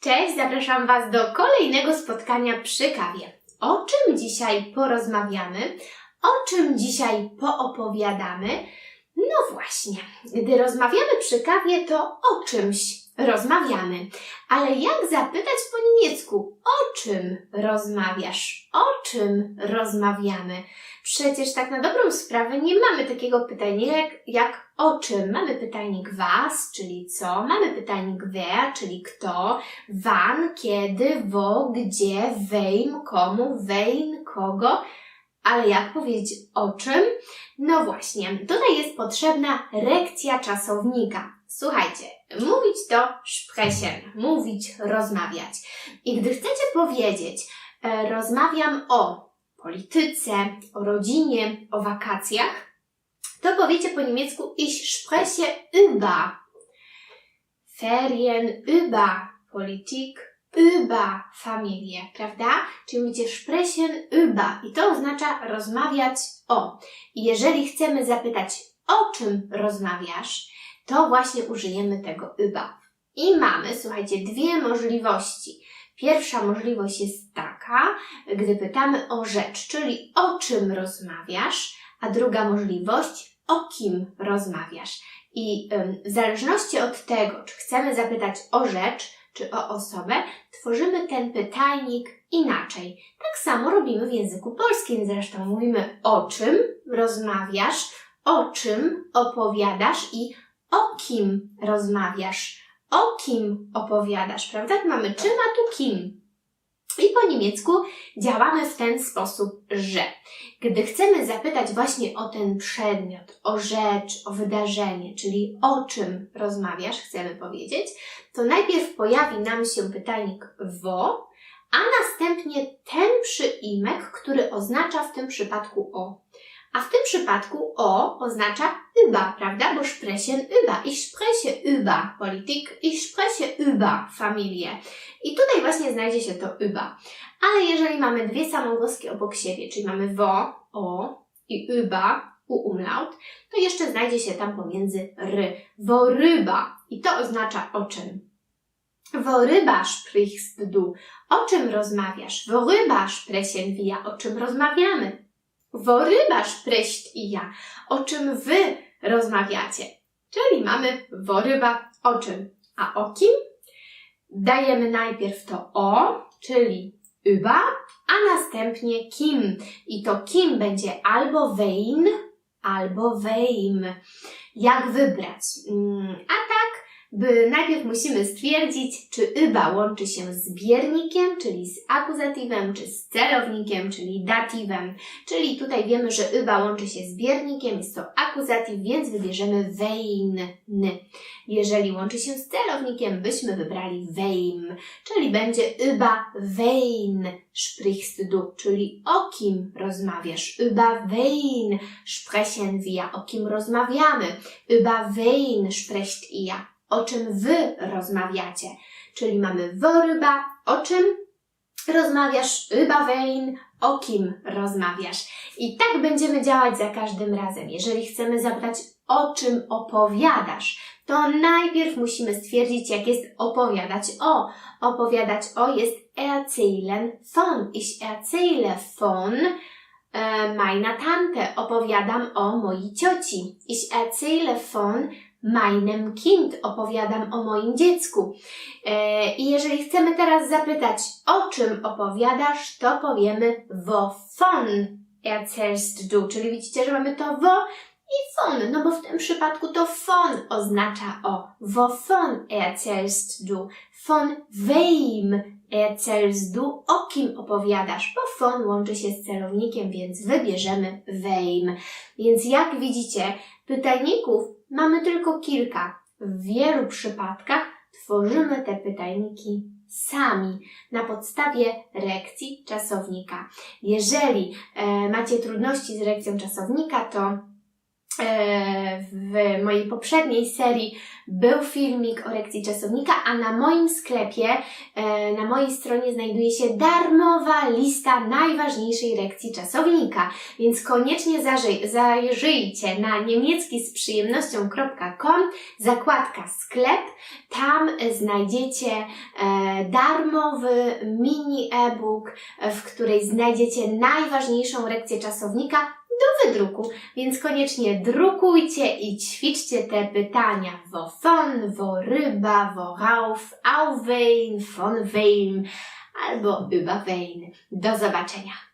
Cześć, zapraszam Was do kolejnego spotkania przy kawie. O czym dzisiaj porozmawiamy? O czym dzisiaj poopowiadamy? No właśnie, gdy rozmawiamy przy kawie, to o czymś rozmawiamy. Ale jak zapytać po niemiecku? O czym rozmawiasz? O czym rozmawiamy? Przecież tak na dobrą sprawę nie mamy takiego pytania jak, jak o czym. Mamy pytajnik was, czyli co. Mamy pytajnik wer, czyli kto. Wann, kiedy, wo, gdzie, wem, komu, wen, kogo. Ale jak powiedzieć o czym? No właśnie, tutaj jest potrzebna rekcja czasownika. Słuchajcie, mówić to sprechen, mówić, rozmawiać. I gdy chcecie powiedzieć, e, rozmawiam o polityce, o rodzinie, o wakacjach, to powiecie po niemiecku ich spreche über Ferien, über Politik, über Familie, prawda? Czyli mówicie sprechen über i to oznacza rozmawiać o. I jeżeli chcemy zapytać, o czym rozmawiasz, to właśnie użyjemy tego über. I mamy, słuchajcie, dwie możliwości. Pierwsza możliwość jest taka, gdy pytamy o rzecz, czyli o czym rozmawiasz, a druga możliwość, o kim rozmawiasz. I w zależności od tego, czy chcemy zapytać o rzecz, czy o osobę, tworzymy ten pytajnik inaczej. Tak samo robimy w języku polskim. Zresztą mówimy o czym rozmawiasz, o czym opowiadasz i o kim rozmawiasz, o kim opowiadasz, prawda? Mamy czym, a tu kim. I po niemiecku działamy w ten sposób, że gdy chcemy zapytać właśnie o ten przedmiot, o rzecz, o wydarzenie, czyli o czym rozmawiasz, chcemy powiedzieć, to najpierw pojawi nam się pytajnik wo, a następnie ten przyimek, który oznacza w tym przypadku o. A w tym przypadku o oznacza über, prawda? Bo sprechen über. Ich spreche über Politik, ich spreche über Familie. I tutaj właśnie znajdzie się to über. Ale jeżeli mamy dwie samogłoski obok siebie, czyli mamy wo, o i über, u umlaut, to jeszcze znajdzie się tam pomiędzy ry. Woryba. I to oznacza o czym? Worüber sprichst du? O czym rozmawiasz? Worüber sprechen wir? O czym rozmawiamy? Worüber spricht ihr? O czym wy rozmawiacie? Czyli mamy worüber o czym? A o kim? Dajemy najpierw to o, czyli über, a następnie kim. I to kim będzie albo wen, albo wem. Jak wybrać? Mm, A by najpierw musimy stwierdzić, czy yba łączy się z biernikiem, czyli z akuzatywem, czy z celownikiem, czyli datywem. Czyli tutaj wiemy, że yba łączy się z biernikiem, jest to akuzatyw, więc wybierzemy wein. Jeżeli łączy się z celownikiem, byśmy wybrali wem, czyli będzie yba wein sprichst du, czyli o kim rozmawiasz. Über wen sprechen wir, o kim rozmawiamy. Über wen sprecht ihr o czym wy rozmawiacie. Czyli mamy worüber, o czym rozmawiasz, über wen, o kim rozmawiasz. I tak będziemy działać za każdym razem. Jeżeli chcemy zapytać, o czym opowiadasz, to najpierw musimy stwierdzić, jak jest opowiadać o. Opowiadać o jest erzählen von. Ich erzähle von e, meiner Tante. Opowiadam o mojej cioci. Ich erzähle von meinem Kind, opowiadam o moim dziecku. E, I jeżeli chcemy teraz zapytać, o czym opowiadasz, to powiemy wovon erzählst du, czyli widzicie, że mamy to wo i von, no bo w tym przypadku to von oznacza o. Wovon erzählst du, von wem erzählst du, o kim opowiadasz, bo von łączy się z celownikiem, więc wybierzemy wem. Więc jak widzicie, pytajników mamy tylko kilka. W wielu przypadkach tworzymy te pytajniki sami na podstawie rekcji czasownika. Jeżeli e, macie trudności z rekcją czasownika, to w w mojej poprzedniej serii był filmik o rekcji czasownika, a na moim sklepie, e, na mojej stronie znajduje się darmowa lista najważniejszej rekcji czasownika. Więc koniecznie zajrzyjcie na niemiecki z przyjemnością.com, zakładka sklep. Tam znajdziecie e, darmowy mini e-book, e, w której znajdziecie najważniejszą rekcję czasownika do wydruku. Więc koniecznie drukujcie i ćwiczcie te pytania. Wovon, woryba, worauf, auwein, von wein albo über wein. Do zobaczenia.